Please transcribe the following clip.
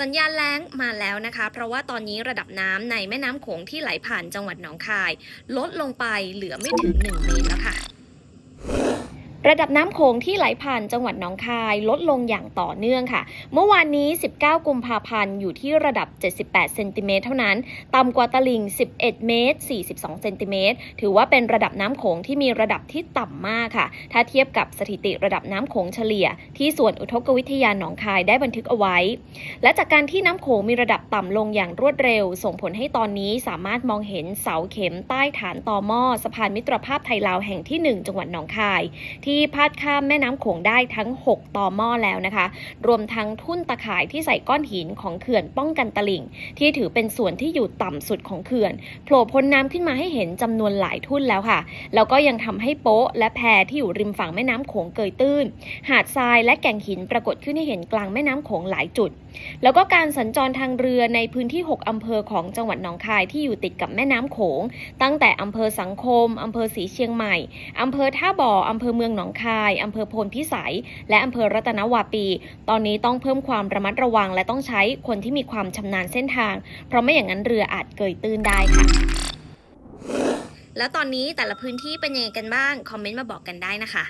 สัญญาณแล้งมาแล้วนะคะ เพราะว่าตอนนี้ระดับน้ำในแม่น้ำโขงที่ไหลผ่านจังหวัดหนองคาย ลดลงไปเหลือไม่ถึง 1 เมตรแล้วค่ะ ระดับน้ำโขงที่ไหลผ่านจังหวัดหนองคายลดลงอย่างต่อเนื่องค่ะ เมื่อวานนี้ 19 กุมภาพันธ์อยู่ที่ระดับ 78 เซนติเมตรเท่านั้น ต่ำกว่าตลิ่ง 11 เมตร 42 เซนติเมตร ถือว่าเป็นระดับน้ำโขงที่มีระดับที่ต่ำมากค่ะ ถ้าเทียบกับสถิติระดับน้ำโขงเฉลี่ย ที่ส่วนอุทกวิทยาหนองคายได้บันทึกเอาไว้ และจากการที่น้ำโขงมีระดับต่ำลงอย่างรวดเร็ว ส่งผลให้ตอนนี้สามารถมองเห็นเสาเข็มใต้ฐานต่อหม้อสะพานมิตรภาพไทยลาวแห่งที่ 1 จังหวัดหนองคายที่พาดข้ามแม่น้ำโขงได้ทั้ง 6ต่อหม้อแล้วนะคะ รวมทั้งทุ่นตะข่ายที่ใส่ก้อนหินของเขื่อนป้องกันตลิ่ง ที่ถือเป็นส่วนที่อยู่ต่ำสุดของเขื่อนโผล่พ้นน้ำขึ้นมาให้เห็นจำนวนหลายทุ่นแล้วค่ะ แล้วก็ยังทำให้โป๊ะและแพที่อยู่ริมฝั่งแม่น้ำโขงเกยตื้น หาดทรายและแก่งหินปรากฏขึ้นให้เห็นกลางแม่น้ำโขงหลายจุด แล้วก็การสัญจรทางเรือในพื้นที่ 6 อำเภอของจังหวัดหนองคายที่อยู่ติดกับแม่น้ำโขง ตั้งแต่อำเภอสังคม อำเภอศรีเชียงใหม่ อำเภอท่าบ่อ อำเภอเมืองหนองคาย อำเภอโพนพิสัย และอำเภอรัตนวาปี ตอนนี้ต้องเพิ่มความระมัดระวัง และต้องใช้คนที่มีความชำนาญเส้นทาง เพราะไม่อย่างนั้นเรืออาจเกยตื้นได้ค่ะ แล้วตอนนี้แต่ละพื้นที่เป็นยังไงกันบ้าง คอมเมนต์มาบอกกันได้นะคะ